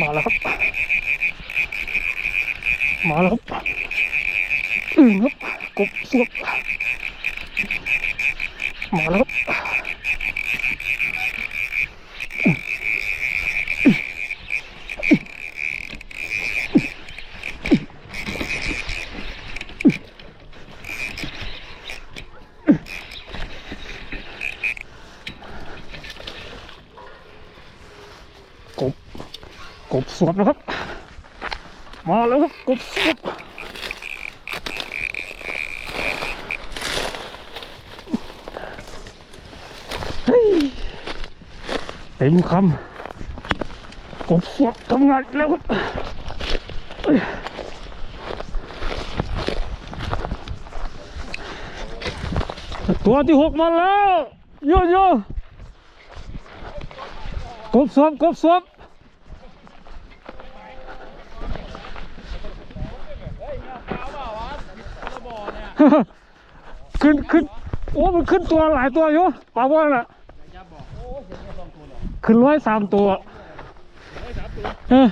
มาแล้วครับ มาแล้วครับอืมครับกบสวบมาแล้วครับกบ กบสวบแล้วครับ มาแล้วครับกบสวบเฮ้ยเต็มคำกบสวบทำงานแล้วครับตัวที่หกมาแล้วโยโย่กบสวบกบสวบ ขึ้นขึ้นโอ้ มันขึ้นตัวหลายตัวอยู่ปลาว่าน่ะขึ้นร้อยสามตัวเออ